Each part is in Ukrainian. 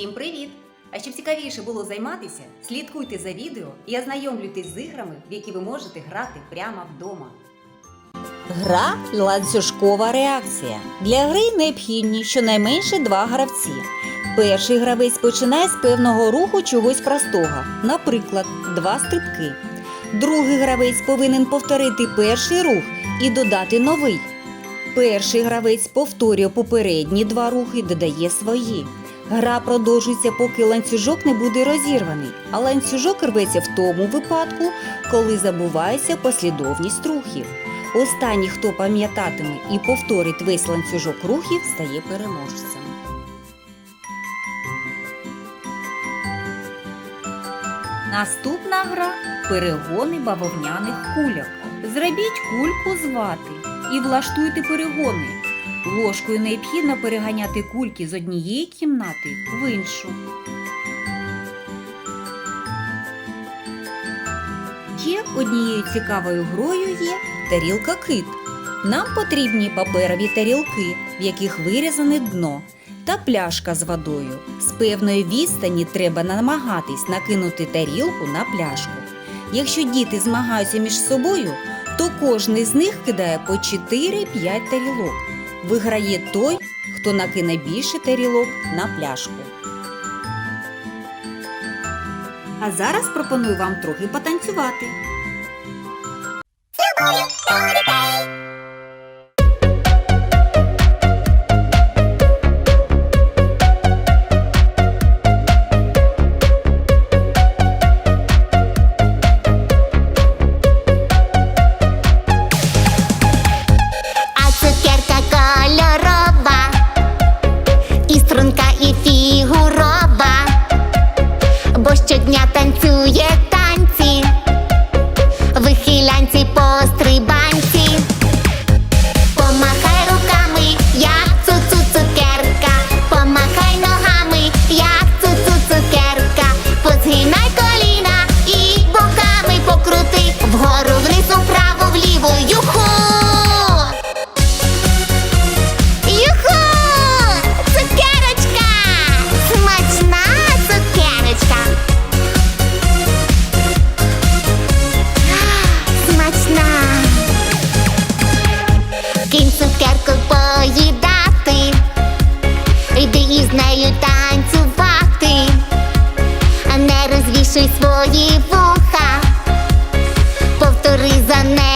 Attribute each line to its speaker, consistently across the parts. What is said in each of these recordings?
Speaker 1: Всім привіт! А щоб цікавіше було займатися, слідкуйте за відео і ознайомлюйтесь з іграми, в які ви можете грати прямо вдома.
Speaker 2: Гра ланцюжкова реакція. Для гри необхідні щонайменше два гравці. Перший гравець починає з певного руху чогось простого, наприклад, два стрибки. Другий гравець повинен повторити перший рух і додати новий. Перший гравець повторює попередні два рухи і додає свої. Гра продовжується, поки ланцюжок не буде розірваний, а ланцюжок рветься в тому випадку, коли забувається послідовність рухів. Останній, хто пам'ятатиме і повторить весь ланцюжок рухів, стає переможцем. Наступна гра перегони бавовняних кульок. Зробіть кульку з вати і влаштуйте перегони. Ложкою необхідно переганяти кульки з однієї кімнати в іншу. Ще однією цікавою грою є тарілка кит. Нам потрібні паперові тарілки, в яких вирізане дно, та пляшка з водою. З певної відстані треба намагатись накинути тарілку на пляшку. Якщо діти змагаються між собою, то кожний з них кидає по 4-5 тарілок. Виграє той, хто накине більше тарілок на пляшку. А зараз пропоную вам трохи потанцювати.
Speaker 3: Не розвішуй свої вуха, повтори за нею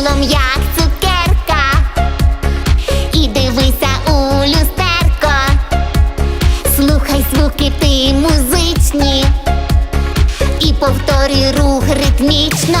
Speaker 3: тілом, як цукерка, і дивися у люстерко. Слухай звуки ти музичні, і повторюй рух ритмічно.